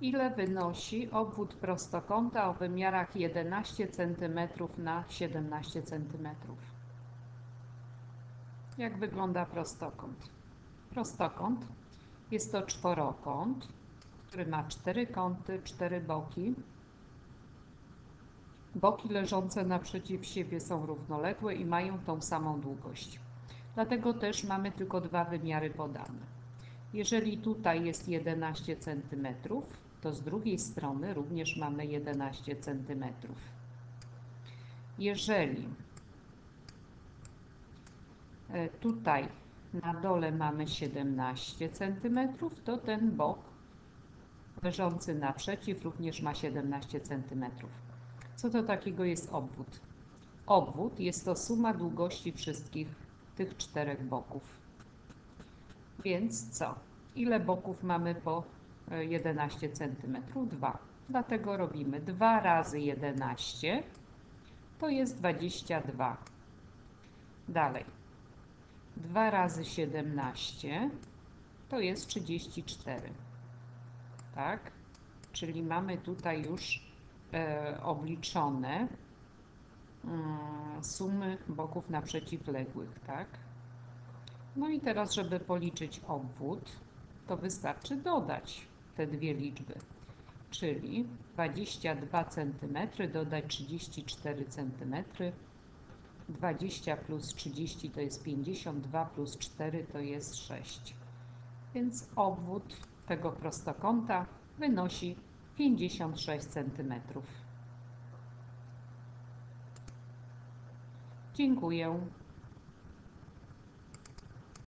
Ile wynosi obwód prostokąta o wymiarach 11 cm na 17 cm? Jak wygląda prostokąt? Prostokąt jest to czworokąt, który ma cztery kąty, cztery boki. Boki leżące naprzeciw siebie są równoległe i mają tą samą długość. Dlatego też mamy tylko dwa wymiary podane. Jeżeli tutaj jest 11 cm, to z drugiej strony również mamy 11 cm. Jeżeli e, tutaj na dole mamy 17 cm, to ten bok leżący naprzeciw również ma 17 cm. Co to takiego jest obwód? Obwód jest to suma długości wszystkich tych czterech boków. Więc co? Ile boków mamy po 11 cm? 2. Dlatego robimy 2 razy 11 to jest 22. Dalej. 2 razy 17 to jest 34. Tak? Czyli mamy tutaj już e, obliczone mm, sumy boków naprzeciwległych, tak? No i teraz, żeby policzyć obwód, to wystarczy dodać te dwie liczby, czyli 22 cm dodać 34 cm, 20 plus 30 to jest 52 plus 4 to jest 6. Więc obwód tego prostokąta wynosi 56 cm. Dziękuję.